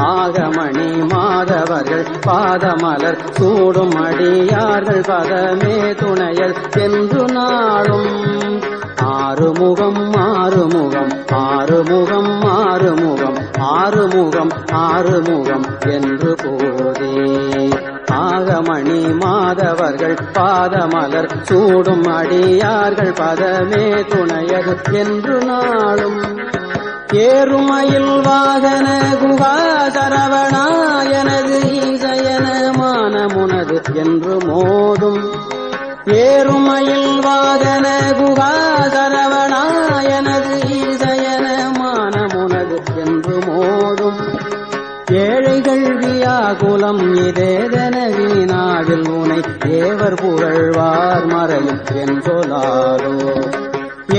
ஆகமணி மாதவர்கள் பாதமலர் சூடும் அடியார்கள் பதமே துணையல் என்று நாளும். ஆறுமுகம் ஆறுமுகம் ஆறுமுகம் ஆறுமுகம் ஆறுமுகம் ஆறுமுகம் என்று போதே ஆகமணி மாதவர்கள் பாதமலர் சூடும் அடியார்கள் பதமே துணையது என்று நாளும். ஏறுமயில் வாகன குகா சரவணாயனது ஈசயன மானமுனது என்று மோதும். ஏறுமயில் வாகன குகா சரவணாயனது ஈசயன மானமுனது என்று மோதும். ஏழைகள் வியாகுலம் இதேதன வீணாவில் உனை தேவர் புகழ்வார் மறையும் என்றொலாரோ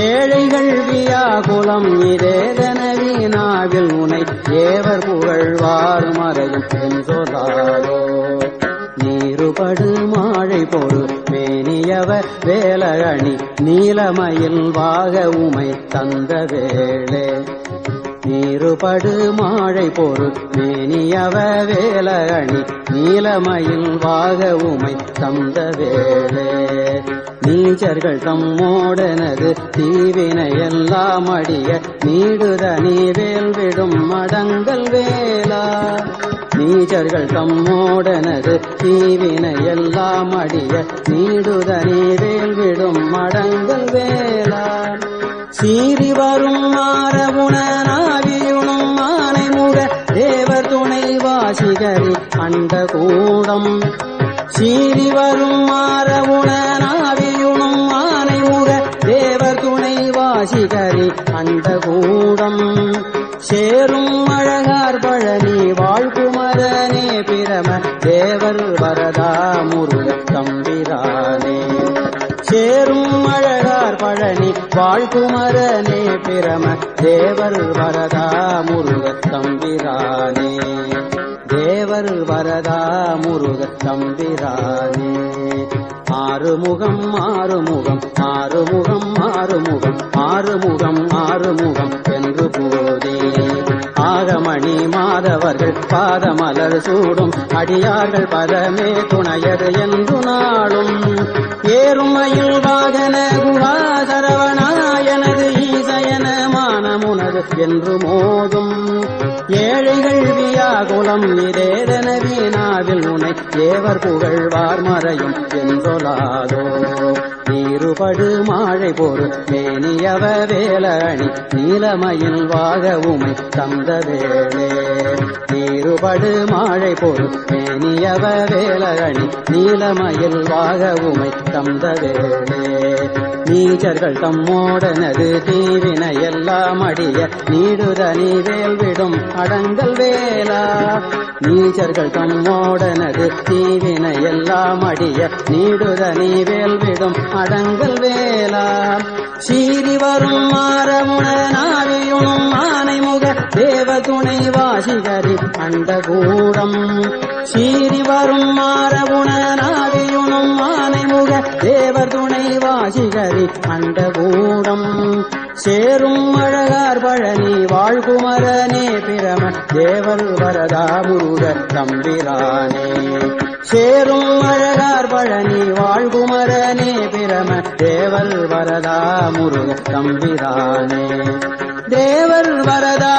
ஏழைகள் வியாகுலம் இதேதன வீணாவில் உனை தேவர் புகழ்வார் மறையும் என்றொலாரோ நீருபடு மாழை பொறு மேனியவர் வேலழணி நீலமயில் வாக உமை தந்த வேளே. நீருபடு மாழை பொறு மேனியவ வேலணி நீலமயில் வாக உமை தந்த வேலே. நீச்சர்கள் தம்மோடனது தீவினை எல்லாம் அடிய நீடுதனி வேல் விடும் மடங்கள் வேலா. நீச்சர்கள் தம்மோடனது தீவினை எல்லாம் அடிய நீடுதனி வேல் விடும் மடங்கள் வேலா. சீறி வரும் மாறவுணனாவியுணும் மானைமுக தேவர் துணை வாசிகரி அண்ட கூடம் சீறி வரும் மாறவுணனாவியுணும் மானைமுக தேவர் துணை வாசிகரி அண்ட கூடம் சேரும் அழகார் பழனி வாழ்குமரனே பிரம தேவர் வரதா முருகத் தம்பிரானே. சேரும் அழகார் வாழ்குமரனே பிரம தேவர் வரதா முருகத்தம்பிரானே தேவர் வரதா முருகத்தம்பிரானே ஆறுமுகம் ஆறுமுகம் ஆறுமுகம் ஆறுமுகம் ஆறுமுகம் ஆறுமுகம் என்று போதே. ஆகமணி மாதவர்கள் பாதமலர் சூடும் அடியார்கள் பதமே துணையர் என்று நாளும் ஏறுமையில் என்று மோதும். ஏழைகள் வியாகுலம் இதேதன வீணாவில் உனை தேவர் புகழ்வார் மறையும் என்றொலாதோ. நீ இருபடு மாழை போரு. மேனியவ வேலணி நீலமயில் வாக உமை தந்த வேளே நீருபடு மாழை போரு மேனியவ வேலகணி நீலமயில் வாக உமை தந்த வேளே நீச்சர்கள் தம்மோடனது தீவினை எல்லாம் அடிய நீடுதனி வேல்விடும் அடங்கல் வேலா. நீச்சர்கள் தம்மோடனது தீவினை எல்லாம் அடிய நீடுதனி வேல்விடும் அட மரங்கள் வேலா. சீறி வரும் மாறமுடனாவியுணும் ஆனை முக தேவ துணை வாசிகரி அண்ட கூடம் சீறி வரும் மாறவுணனாவியுணும் ஆனை முக தேவர் துணை வாசிகரி அண்ட கூடம் சேரும் அழகார் பழனி வாழ்குமரனே பிரம தேவர் வரதா முருக தம்பிரானே சேரும் அழகார் பழனி வாழ்குமரனே பிரம தேவர் வரதா முருக தம்பிரானே தேவர் வரதா